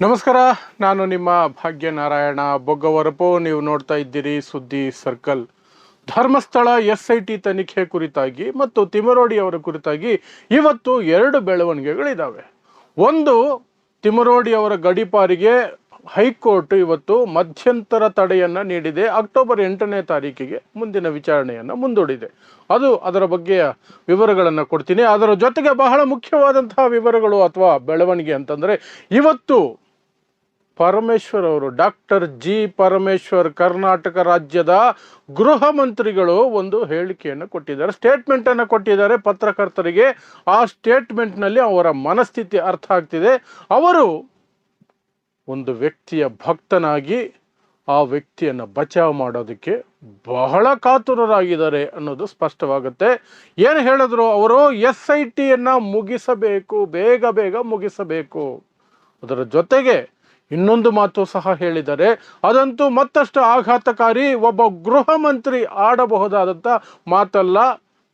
ನಮಸ್ಕಾರ, ನಾನು ನಿಮ್ಮ ಭಾಗ್ಯನಾರಾಯಣ ಬೊಗ್ಗವರಪು. ನೀವು ನೋಡ್ತಾ ಇದ್ದೀರಿ ಸುದ್ದಿ circle. Dharmasthala S I T ತನಿಖೆ ಕುರಿತಾಗಿ ಮತ್ತು ತಿಮರೋಡಿ ಅವರ ಕುರಿತಾಗಿ ಇವತ್ತು ಎರಡು ಬೆಳವಣಿಗೆಗಳಿದ್ದಾವೆ ಒಂದು, ತಿಮರೋಡಿ ಅವರ ಗಡಿಪಾರಿಗೆ ಹೈಕೋರ್ಟ್ ಇವತ್ತು ಮಧ್ಯಂತರ ತಡೆಯನ್ನು ನೀಡಿದೆ. ಅಕ್ಟೋಬರ್ ಎಂಟನೇ ತಾರೀಕಿಗೆ ಮುಂದಿನ ವಿಚಾರಣೆಯನ್ನು ಮುಂದೂಡಿದೆ. ಅದು ಅದರ ಬಗ್ಗೆಯ ವಿವರಗಳನ್ನು ಕೊಡ್ತೀನಿ. ಅದರ ಜೊತೆಗೆ ಬಹಳ ಮುಖ್ಯವಾದಂತಹ ವಿವರಗಳು ಅಥವಾ ಬೆಳವಣಿಗೆ ಅಂತಂದರೆ, ಇವತ್ತು ಪರಮೇಶ್ವರ್ ಅವರು, ಡಾಕ್ಟರ್ ಜಿ ಪರಮೇಶ್ವರ್, ಕರ್ನಾಟಕ ರಾಜ್ಯದ ಗೃಹ ಮಂತ್ರಿಗಳು ಒಂದು ಹೇಳಿಕೆಯನ್ನು ಕೊಟ್ಟಿದ್ದಾರೆ. ಸ್ಟೇಟ್ಮೆಂಟನ್ನು ಕೊಟ್ಟಿದ್ದಾರೆ ಪತ್ರಕರ್ತರಿಗೆ. ಆ ಸ್ಟೇಟ್ಮೆಂಟ್ನಲ್ಲಿ ಅವರ ಮನಸ್ಥಿತಿ ಅರ್ಥ ಆಗ್ತಿದೆ. ಅವರು ಒಂದು ವ್ಯಕ್ತಿಯ ಭಕ್ತನಾಗಿ ಆ ವ್ಯಕ್ತಿಯನ್ನು ಬಚಾವ್ ಮಾಡೋದಕ್ಕೆ ಬಹಳ ಕಾತುರರಾಗಿದ್ದಾರೆ ಅನ್ನೋದು ಸ್ಪಷ್ಟವಾಗುತ್ತೆ. ಏನು ಹೇಳಿದ್ರು ಅವರು? ಎಸ್ ಐ ಟಿಯನ್ನು ಮುಗಿಸಬೇಕು, ಬೇಗ ಬೇಗ ಮುಗಿಸಬೇಕು. ಅದರ ಜೊತೆಗೆ ಇನ್ನೊಂದು ಮಾತು ಸಹ ಹೇಳಿದರೆ, ಅದಂತೂ ಮತ್ತಷ್ಟು ಆಘಾತಕಾರಿ ಒಬ್ಬ ಗೃಹ ಮಂತ್ರಿ ಆಡಬಹುದಾದಂಥ ಮಾತಲ್ಲ,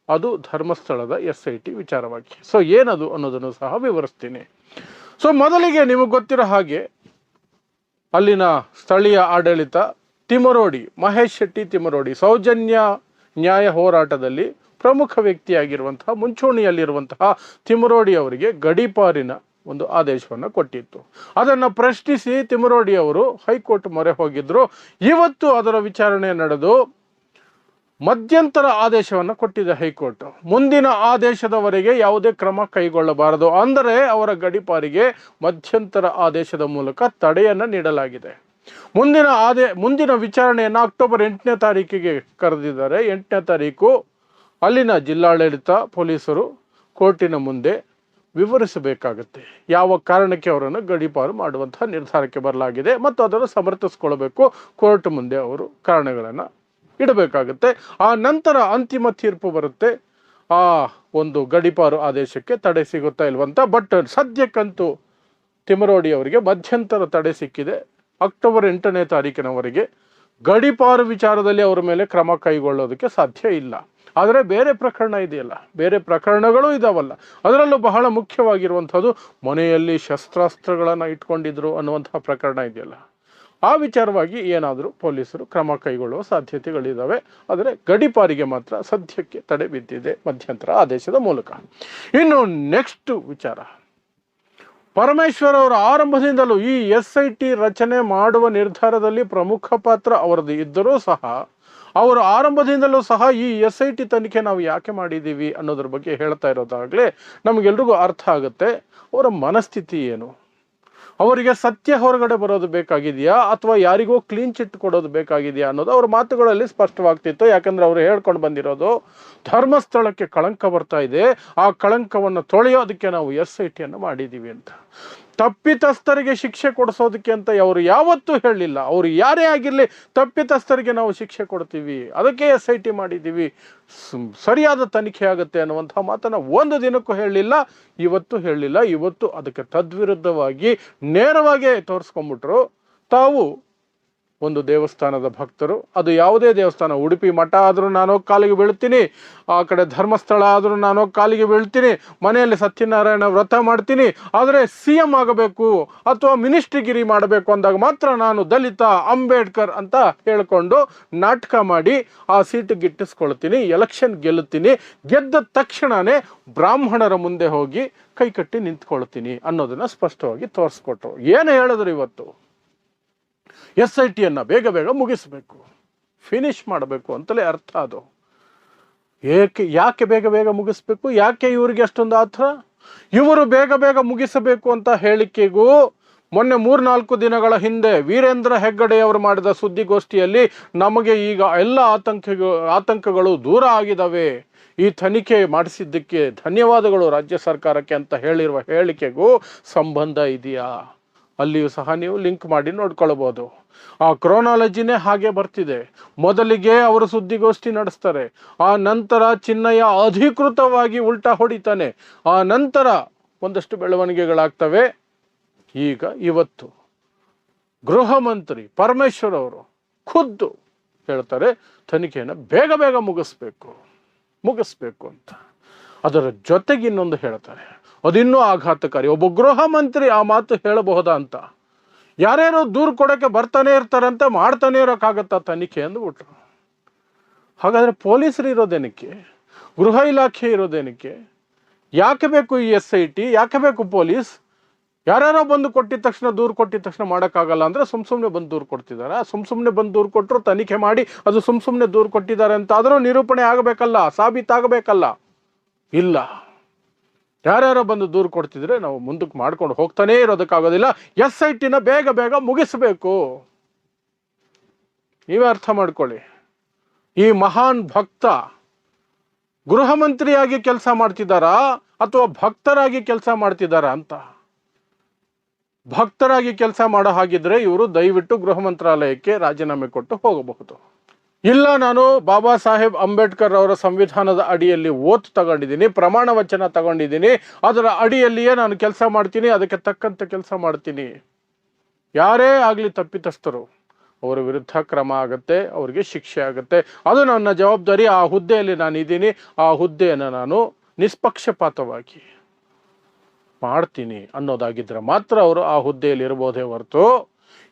ಅದು ಧರ್ಮಸ್ಥಳದ ಎಸ್ ಐ ಟಿ ವಿಚಾರವಾಗಿ. ಸೊ ಏನದು ಅನ್ನೋದನ್ನು ಸಹ ವಿವರಿಸ್ತೀನಿ. ಸೊ ಮೊದಲಿಗೆ ನಿಮಗೆ ಗೊತ್ತಿರೋ ಹಾಗೆ, ಅಲ್ಲಿನ ಸ್ಥಳೀಯ ಆಡಳಿತ ತಿಮರೋಡಿ, ಮಹೇಶ್ ಶೆಟ್ಟಿ ತಿಮರೋಡಿ, ಸೌಜನ್ಯ ನ್ಯಾಯ ಹೋರಾಟದಲ್ಲಿ ಪ್ರಮುಖ ವ್ಯಕ್ತಿಯಾಗಿರುವಂತಹ, ಮುಂಚೂಣಿಯಲ್ಲಿರುವಂತಹ ತಿಮರೋಡಿ ಅವರಿಗೆ ಗಡೀಪಾರಿನ ಒಂದು ಆದೇಶವನ್ನು ಕೊಟ್ಟಿತ್ತು. ಅದನ್ನು ಪ್ರಶ್ನಿಸಿ ತಿಮರೋಡಿ ಅವರು ಹೈಕೋರ್ಟ್ ಮೊರೆ ಹೋಗಿದ್ರು. ಇವತ್ತು ಅದರ ವಿಚಾರಣೆ ನಡೆದು ಮಧ್ಯಂತರ ಆದೇಶವನ್ನು ಕೊಟ್ಟಿದೆ ಹೈಕೋರ್ಟ್. ಮುಂದಿನ ಆದೇಶದವರೆಗೆ ಯಾವುದೇ ಕ್ರಮ ಕೈಗೊಳ್ಳಬಾರದು. ಅಂದರೆ ಅವರ ಗಡಿಪಾರಿಗೆ ಮಧ್ಯಂತರ ಆದೇಶದ ಮೂಲಕ ತಡೆಯನ್ನು ನೀಡಲಾಗಿದೆ. ಮುಂದಿನ ಆದೇ, ಮುಂದಿನ ವಿಚಾರಣೆಯನ್ನು ಅಕ್ಟೋಬರ್ ಎಂಟನೇ ತಾರೀಕಿಗೆ ಕರೆದಿದ್ದಾರೆ. ಎಂಟನೇ ತಾರೀಕು ಅಲ್ಲಿನ ಜಿಲ್ಲಾಡಳಿತ ಪೊಲೀಸರು ಕೋರ್ಟಿನ ಮುಂದೆ ವಿವರಿಸಬೇಕಾಗುತ್ತೆ. ಯಾವ ಕಾರಣಕ್ಕೆ ಅವರನ್ನು ಗಡೀಪಾರು ಮಾಡುವಂತಹ ನಿರ್ಧಾರಕ್ಕೆ ಬರಲಾಗಿದೆ ಮತ್ತು ಅದನ್ನು ಸಮರ್ಥಿಸ್ಕೊಳ್ಬೇಕು ಕೋರ್ಟ್ ಮುಂದೆ ಅವರು ಕಾರಣಗಳನ್ನು ಇಡಬೇಕಾಗುತ್ತೆ. ಆ ನಂತರ ಅಂತಿಮ ತೀರ್ಪು ಬರುತ್ತೆ. ಆ ಒಂದು ಗಡೀಪಾರು ಆದೇಶಕ್ಕೆ ತಡೆ ಸಿಗುತ್ತಾ ಇಲ್ವಂತ, ಬಟ್ ಸದ್ಯಕ್ಕಂತೂ ತಿಮರೋಡಿ ಅವರಿಗೆ ಮಧ್ಯಂತರ ತಡೆ ಸಿಕ್ಕಿದೆ. ಅಕ್ಟೋಬರ್ ಎಂಟನೇ ತಾರೀಕಿನವರೆಗೆ ಗಡೀಪಾರು ವಿಚಾರದಲ್ಲಿ ಅವರ ಮೇಲೆ ಕ್ರಮ ಕೈಗೊಳ್ಳೋದಕ್ಕೆ ಸಾಧ್ಯ ಇಲ್ಲ. ಆದರೆ ಬೇರೆ ಪ್ರಕರಣ ಇದೆಯಲ್ಲ. ಬೇರೆ ಪ್ರಕರಣಗಳು ಇದಾವಲ್ಲ. ಅದರಲ್ಲೂ ಬಹಳ ಮುಖ್ಯವಾಗಿರುವಂಥದ್ದು ಮನೆಯಲ್ಲಿ ಶಸ್ತ್ರಾಸ್ತ್ರಗಳನ್ನು ಇಟ್ಕೊಂಡಿದ್ರು ಅನ್ನುವಂತಹ ಪ್ರಕರಣ ಇದೆಯಲ್ಲ. ಆ ವಿಚಾರವಾಗಿ ಏನಾದರೂ ಪೊಲೀಸರು ಕ್ರಮ ಕೈಗೊಳ್ಳುವ ಸಾಧ್ಯತೆಗಳಿದ್ದಾವೆ ಆದರೆ ಗಡಿಪಾರಿಗೆ ಮಾತ್ರ ಸದ್ಯಕ್ಕೆ ತಡೆ ಬಿದ್ದಿದೆ ಮಧ್ಯಂತರ ಆದೇಶದ ಮೂಲಕ. ಇನ್ನು ನೆಕ್ಸ್ಟ್ ವಿಚಾರ. ಪರಮೇಶ್ವರ್ ಅವರ ಆರಂಭದಿಂದಲೂ ಈ ಎಸ್ ಐ ಟಿ ರಚನೆ ಮಾಡುವ ನಿರ್ಧಾರದಲ್ಲಿ ಪ್ರಮುಖ ಪಾತ್ರ ಅವರದ್ದು. ಇದ್ದರೂ ಸಹ ಅವರು ಆರಂಭದಿಂದಲೂ ಸಹ ಈ ಎಸ್ ಐ ಟಿ ತನಿಖೆ ನಾವು ಯಾಕೆ ಮಾಡಿದ್ದೀವಿ ಅನ್ನೋದ್ರ ಬಗ್ಗೆ ಹೇಳ್ತಾ ಇರೋದಾಗಲೇ ನಮಗೆಲ್ರಿಗೂ ಅರ್ಥ ಆಗುತ್ತೆ. ಅವರ ಮನಸ್ಥಿತಿ ಏನು? ಅವರಿಗೆ ಸತ್ಯ ಹೊರಗಡೆ ಬರೋದು ಬೇಕಾಗಿದೆಯಾ? ಅಥವಾ ಯಾರಿಗೋ ಕ್ಲೀನ್ ಚಿಟ್ ಕೊಡೋದು ಬೇಕಾಗಿದೆಯಾ ಅನ್ನೋದು ಅವ್ರ ಮಾತುಗಳಲ್ಲಿ ಸ್ಪಷ್ಟವಾಗ್ತಿತ್ತು. ಯಾಕಂದ್ರೆ ಅವರು ಹೇಳ್ಕೊಂಡು ಬಂದಿರೋದು, ಧರ್ಮಸ್ಥಳಕ್ಕೆ ಕಳಂಕ ಬರ್ತಾ ಇದೆ. ಆ ಕಳಂಕವನ್ನು ತೊಳೆಯೋದಕ್ಕೆ ನಾವು ಎಸ್ ಐ ಟಿಯನ್ನು ಮಾಡಿದ್ದೀವಿ ಅಂತ. ತಪ್ಪಿತಸ್ಥರಿಗೆ ಶಿಕ್ಷೆ ಕೊಡಿಸೋದಕ್ಕೆ ಅಂತ ಅವರು ಯಾವತ್ತೂ ಹೇಳಲಿಲ್ಲ ಅವರು ಯಾರೇ ಆಗಿರಲಿ ತಪ್ಪಿತಸ್ಥರಿಗೆ ನಾವು ಶಿಕ್ಷೆ ಕೊಡ್ತೀವಿ. ಅದಕ್ಕೆ ಎಸ್ ಐ ಟಿ ಮಾಡಿದ್ದೀವಿ. ಸರಿಯಾದ ತನಿಖೆ ಆಗುತ್ತೆ ಅನ್ನುವಂಥ ಮಾತನ್ನು ಒಂದು ದಿನಕ್ಕೂ ಹೇಳಲಿಲ್ಲ ಇವತ್ತು ಹೇಳಲಿಲ್ಲ ಇವತ್ತು ಅದಕ್ಕೆ ತದ್ವಿರುದ್ಧವಾಗಿ ನೇರವಾಗಿ ತೋರಿಸ್ಕೊಂಬಿಟ್ರು. ತಾವು ಒಂದು ದೇವಸ್ಥಾನದ ಭಕ್ತರು, ಅದು ಯಾವುದೇ ದೇವಸ್ಥಾನ, ಉಡುಪಿ ಮಠ ಆದರೂ ನಾನು ಕಾಲಿಗೆ ಬೀಳ್ತೀನಿ, ಆ ಕಡೆ ಧರ್ಮಸ್ಥಳ ಆದರೂ ನಾನು ಕಾಲಿಗೆ ಬೀಳ್ತೀನಿ, ಮನೆಯಲ್ಲಿ ಸತ್ಯನಾರಾಯಣ ವ್ರತ ಮಾಡ್ತೀನಿ, ಆದರೆ ಸಿ ಎಂ ಆಗಬೇಕು ಅಥವಾ ಮಿನಿಸ್ಟ್ರಿಗಿರಿ ಮಾಡಬೇಕು ಅಂದಾಗ ಮಾತ್ರ ನಾನು ದಲಿತ, ಅಂಬೇಡ್ಕರ್ ಅಂತ ಹೇಳಿಕೊಂಡು ನಾಟಕ ಮಾಡಿ ಆ ಸೀಟ್ ಗಿಟ್ಟಿಸ್ಕೊಳ್ತೀನಿ, ಎಲೆಕ್ಷನ್ ಗೆಲ್ಲುತ್ತೀನಿ, ಗೆದ್ದ ತಕ್ಷಣವೇ ಬ್ರಾಹ್ಮಣರ ಮುಂದೆ ಹೋಗಿ ಕೈಕಟ್ಟಿ ನಿಂತ್ಕೊಳ್ತೀನಿ ಅನ್ನೋದನ್ನು ಸ್ಪಷ್ಟವಾಗಿ ತೋರಿಸ್ಕೊಟ್ರು. ಏನು ಹೇಳಿದ್ರು ಇವತ್ತು? ಎಸ್ ಐ ಟಿಯನ್ನು ಬೇಗ ಬೇಗ ಮುಗಿಸಬೇಕು. ಫಿನಿಶ್ ಮಾಡಬೇಕು ಅಂತಲೇ ಅರ್ಥ ಅದು. ಏಕೆ, ಯಾಕೆ ಬೇಗ ಬೇಗ ಮುಗಿಸ್ಬೇಕು? ಯಾಕೆ ಇವರಿಗೆ ಅಷ್ಟೊಂದು ಆತರ? ಇವರು ಬೇಗ ಬೇಗ ಮುಗಿಸಬೇಕು ಅಂತ ಹೇಳಿಕೆಗೂ ಮೊನ್ನೆ ಮೂರ್ನಾಲ್ಕು ದಿನಗಳ ಹಿಂದೆ ವೀರೇಂದ್ರ ಹೆಗ್ಗಡೆಯವರು ಮಾಡಿದ ಸುದ್ದಿಗೋಷ್ಠಿಯಲ್ಲಿ ನಮಗೆ ಈಗ ಎಲ್ಲ ಆತಂಕ ಆತಂಕಗಳು ದೂರ ಆಗಿದ್ದಾವೆ. ಈ ತನಿಖೆ ಮಾಡಿಸಿದ್ದಕ್ಕೆ ಧನ್ಯವಾದಗಳು ರಾಜ್ಯ ಸರ್ಕಾರಕ್ಕೆ ಅಂತ ಹೇಳಿರುವ ಹೇಳಿಕೆಗೂ ಸಂಬಂಧ ಇದೆಯಾ? ಅಲ್ಲಿಯೂ ಸಹ ನೀವು ಲಿಂಕ್ ಮಾಡಿ ನೋಡ್ಕೊಳ್ಬೋದು. ಆ ಕ್ರೋನಾಲಜಿನೇ ಹಾಗೆ ಬರ್ತಿದೆ. ಮೊದಲಿಗೆ ಅವರು ಸುದ್ದಿಗೋಷ್ಠಿ ನಡೆಸ್ತಾರೆ. ಆ ನಂತರ ಚಿನ್ನಯ್ಯ ಅಧಿಕೃತವಾಗಿ ಉಲ್ಟಾ ಹೊಡಿತಾನೆ. ಆ ನಂತರ ಒಂದಷ್ಟು ಬೆಳವಣಿಗೆಗಳಾಗ್ತವೆ. ಈಗ ಇವತ್ತು ಗೃಹ ಮಂತ್ರಿ ಪರಮೇಶ್ವರ್ ಅವರು ಖುದ್ದು ಹೇಳ್ತಾರೆ, ತನಿಖೆಯನ್ನು ಬೇಗ ಬೇಗ ಮುಗಿಸ್ಬೇಕು ಮುಗಿಸ್ಬೇಕು ಅಂತ. ಅದರ ಜೊತೆಗೆ ಇನ್ನೊಂದು ಹೇಳ್ತಾರೆ. ಅದಿನ್ನೂ ಆಘಾತಕಾರಿ. ಒಬ್ಬ ಗೃಹ ಮಂತ್ರಿ ಆ ಮಾತು ಹೇಳಬಹುದಾ ಅಂತ. ಯಾರ್ಯಾರೋ ದೂರು ಕೊಡೋಕ್ಕೆ ಬರ್ತಾನೆ ಇರ್ತಾರಂತೆ ಮಾಡ್ತಾನೆ ಇರೋಕ್ಕಾಗತ್ತಾ ತನಿಖೆ ಅಂದ್ಬಿಟ್ರು. ಹಾಗಾದರೆ ಪೊಲೀಸರು ಇರೋದೇನಕ್ಕೆ? ಗೃಹ ಇಲಾಖೆ ಇರೋದೇನಕ್ಕೆ? ಯಾಕೆ ಬೇಕು ಈ ಎಸ್ ಐ ಟಿ? ಯಾಕೆ ಬೇಕು ಪೊಲೀಸ್? ಯಾರ್ಯಾರೋ ಬಂದು ಕೊಟ್ಟಿದ ತಕ್ಷಣ ದೂರು ಕೊಟ್ಟಿದ ತಕ್ಷಣ ಮಾಡೋಕ್ಕಾಗಲ್ಲ ಅಂದರೆ ಸುಮ್ ಸುಮ್ಮನೆ ಬಂದು ದೂರು ಕೊಡ್ತಿದ್ದಾರೆ ಸುಮ್ ಸುಮ್ಮನೆ ಬಂದು ದೂರು ಕೊಟ್ಟರು ತನಿಖೆ ಮಾಡಿ ಅದು ಸುಮ್ ಸುಮ್ಮನೆ ದೂರು ಕೊಟ್ಟಿದ್ದಾರೆ ಅಂತ ಆದರೂ ನಿರೂಪಣೆ ಆಗಬೇಕಲ್ಲ, ಸಾಬೀತಾಗಬೇಕಲ್ಲ? ಇಲ್ಲ. ಯಾರ್ಯಾರೋ ಬಂದು ದೂರು ಕೊಡ್ತಿದ್ರೆ ನಾವು ಮುಂದಕ್ಕೆ ಮಾಡ್ಕೊಂಡು ಹೋಗ್ತಾನೇ ಇರೋದಕ್ಕಾಗೋದಿಲ್ಲ. ಎಸ್ ಐ ಟಿನ ಬೇಗ ಬೇಗ ಮುಗಿಸಬೇಕು. ನೀವೇ ಅರ್ಥ ಮಾಡ್ಕೊಳ್ಳಿ. ಈ ಮಹಾನ್ ಭಕ್ತ ಗೃಹ ಮಂತ್ರಿಯಾಗಿ ಕೆಲಸ ಮಾಡ್ತಿದ್ದಾರಾ ಅಥವಾ ಭಕ್ತರಾಗಿ ಕೆಲಸ ಮಾಡ್ತಿದ್ದಾರಾ ಅಂತ? ಭಕ್ತರಾಗಿ ಕೆಲಸ ಮಾಡೋ ಹಾಗಿದ್ರೆ ಇವರು ದಯವಿಟ್ಟು ಗೃಹ ಮಂತ್ರಾಲಯಕ್ಕೆ ರಾಜೀನಾಮೆ ಕೊಟ್ಟು ಹೋಗಬಹುದು. ಇಲ್ಲ, ನಾನು ಬಾಬಾ ಸಾಹೇಬ್ ಅಂಬೇಡ್ಕರ್ ಅವರ ಸಂವಿಧಾನದ ಅಡಿಯಲ್ಲಿ ಓತ್ ತಗೊಂಡಿದ್ದೀನಿ, ಪ್ರಮಾಣ ವಚನ ತಗೊಂಡಿದ್ದೀನಿ, ಅದರ ಅಡಿಯಲ್ಲಿಯೇ ನಾನು ಕೆಲಸ ಮಾಡ್ತೀನಿ, ಅದಕ್ಕೆ ತಕ್ಕಂತೆ ಕೆಲಸ ಮಾಡ್ತೀನಿ. ಯಾರೇ ಆಗಲಿ ತಪ್ಪಿತಸ್ಥರು, ಅವರ ವಿರುದ್ಧ ಕ್ರಮ ಆಗುತ್ತೆ, ಅವರಿಗೆ ಶಿಕ್ಷೆ ಆಗುತ್ತೆ. ಅದು ನನ್ನ ಜವಾಬ್ದಾರಿ, ಆ ಹುದ್ದೆಯಲ್ಲಿ ನಾನು ಇದ್ದೀನಿ ಆ ಹುದ್ದೆಯನ್ನು ನಾನು ನಿಷ್ಪಕ್ಷಪಾತವಾಗಿ ಮಾಡ್ತೀನಿ ಅನ್ನೋದಾಗಿದ್ದರೆ ಮಾತ್ರ ಅವರು ಆ ಹುದ್ದೆಯಲ್ಲಿ ಇರಬಹುದೇ ಹೊರತು,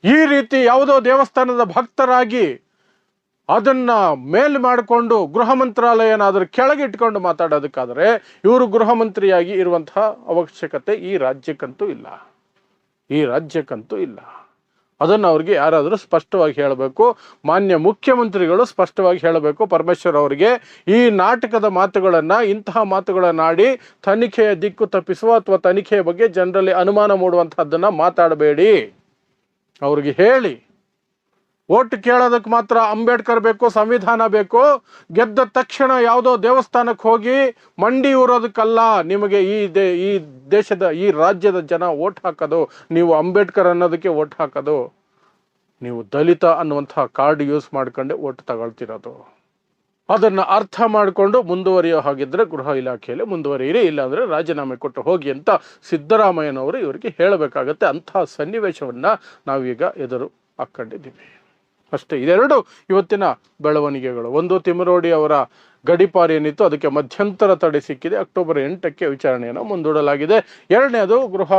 ಈ ರೀತಿ ಯಾವುದೋ ದೇವಸ್ಥಾನದ ಭಕ್ತರಾಗಿ ಅದನ್ನ ಮೇಲ್ ಮಾಡಿಕೊಂಡು ಗೃಹ ಮಂತ್ರಾಲಯನಾದರೂ ಅದ್ರ ಕೆಳಗೆ ಇಟ್ಕೊಂಡು ಮಾತಾಡೋದಕ್ಕಾದ್ರೆ ಇವರು ಗೃಹ ಮಂತ್ರಿಯಾಗಿ ಇರುವಂತಹ ಅವಶ್ಯಕತೆ ಈ ರಾಜ್ಯಕ್ಕಂತೂ ಇಲ್ಲ. ಈ ರಾಜ್ಯಕ್ಕಂತೂ ಇಲ್ಲ. ಅದನ್ನು ಅವ್ರಿಗೆ ಯಾರಾದರೂ ಸ್ಪಷ್ಟವಾಗಿ ಹೇಳಬೇಕು. ಮಾನ್ಯ ಮುಖ್ಯಮಂತ್ರಿಗಳು ಸ್ಪಷ್ಟವಾಗಿ ಹೇಳಬೇಕು. ಪರಮೇಶ್ವರ್ ಅವರಿಗೆ ಈ ನಾಟಕದ ಮಾತುಗಳನ್ನು, ಇಂತಹ ಮಾತುಗಳನ್ನಾಡಿ ತನಿಖೆಯ ದಿಕ್ಕು ತಪ್ಪಿಸುವ ಅಥವಾ ತನಿಖೆಯ ಬಗ್ಗೆ ಜನರಲ್ಲಿ ಅನುಮಾನ ಮೂಡುವಂಥದ್ದನ್ನು ಮಾತಾಡಬೇಡಿ. ಅವ್ರಿಗೆ ಹೇಳಿ. ಓಟ್ ಕೇಳೋದಕ್ಕೆ ಮಾತ್ರ ಅಂಬೇಡ್ಕರ್ ಬೇಕು, ಸಂವಿಧಾನ ಬೇಕು, ಗೆದ್ದ ತಕ್ಷಣ ಯಾವುದೋ ದೇವಸ್ಥಾನಕ್ಕೆ ಹೋಗಿ ಮಂಡಿ ಊರೋದಕ್ಕಲ್ಲ ನಿಮಗೆ ಈ ದೇ, ಈ ದೇಶದ, ಈ ರಾಜ್ಯದ ಜನ ಓಟ್ ಹಾಕೋದು, ನೀವು ಅಂಬೇಡ್ಕರ್ ಅನ್ನೋದಕ್ಕೆ ಓಟ್ ಹಾಕೋದು. ನೀವು ದಲಿತ ಅನ್ನುವಂಥ ಕಾರ್ಡ್ ಯೂಸ್ ಮಾಡ್ಕೊಂಡೆ ಓಟ್ ತಗೊಳ್ತಿರೋದು. ಅದನ್ನು ಅರ್ಥ ಮಾಡಿಕೊಂಡು ಮುಂದುವರಿಯೋ ಹಾಗಿದ್ರೆ ಗೃಹ ಇಲಾಖೆಯಲ್ಲಿ ಮುಂದುವರಿಯಿರಿ, ಇಲ್ಲಾಂದರೆ ರಾಜೀನಾಮೆ ಕೊಟ್ಟು ಹೋಗಿ ಅಂತ ಸಿದ್ದರಾಮಯ್ಯನವರು ಇವರಿಗೆ ಹೇಳಬೇಕಾಗತ್ತೆ. ಅಂತಹ ಸನ್ನಿವೇಶವನ್ನು ನಾವೀಗ ಎದುರು ಹಾಕ್ಕೊಂಡಿದ್ದೀವಿ ಅಷ್ಟೇ. ಇದೆರಡು ಇವತ್ತಿನ ಬೆಳವಣಿಗೆಗಳು. ಒಂದು ತಿಮರೋಡಿ ಅವರ ಗಡಿಪಾರು ಏನಿತ್ತು, ಅದಕ್ಕೆ ಮಧ್ಯಂತರ ತಡೆ ಸಿಕ್ಕಿದೆ. ಅಕ್ಟೋಬರ್ ಎಂಟಕ್ಕೆ ವಿಚಾರಣೆಯನ್ನು ಮುಂದೂಡಲಾಗಿದೆ. ಎರಡನೇದು ಗೃಹ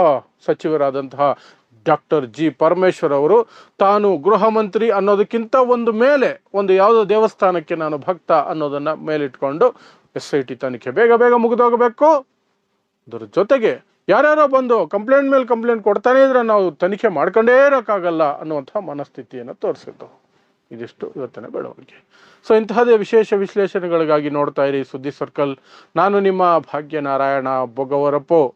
ಸಚಿವರಾದಂತಹ ಡಾಕ್ಟರ್ ಜಿ ಪರಮೇಶ್ವರ್ ಅವರು, ತಾನು ಗೃಹ ಮಂತ್ರಿ ಅನ್ನೋದಕ್ಕಿಂತ ಒಂದು ಮೇಲೆ, ಒಂದು ಯಾವುದೋ ದೇವಸ್ಥಾನಕ್ಕೆ ನಾನು ಭಕ್ತ ಅನ್ನೋದನ್ನು ಮೇಲಿಟ್ಕೊಂಡು ಎಸ್ ಐ ಟಿ ತನಿಖೆ ಬೇಗ ಬೇಗ ಮುಗಿದೋಗಬೇಕು. ಅದರ ಜೊತೆಗೆ ಯಾರ್ಯಾರೋ ಬಂದು ಕಂಪ್ಲೇಂಟ್ ಮೇಲೆ ಕಂಪ್ಲೇಂಟ್ ಕೊಡ್ತಾನೆ ಇದ್ರೆ ನಾವು ತನಿಖೆ ಮಾಡ್ಕೊಂಡೇ ಇರೋಕ್ಕಾಗಲ್ಲ ಅನ್ನುವಂಥ ಮನಸ್ಥಿತಿಯನ್ನು ತೋರಿಸಿದ್ದು. ಇದಿಷ್ಟು ಇವತ್ತಿನ ಬೆಳವಣಿಗೆ. ಸೊ ಇಂತಹದೇ ವಿಶೇಷ ವಿಶ್ಲೇಷಣೆಗಳಿಗಾಗಿ ನೋಡ್ತಾ ಇರಿ ಸುದ್ದಿ ಸರ್ಕಲ್. ನಾನು ನಿಮ್ಮ ಭಾಗ್ಯನಾರಾಯಣ ಬೊಗವರಪ್ಪು.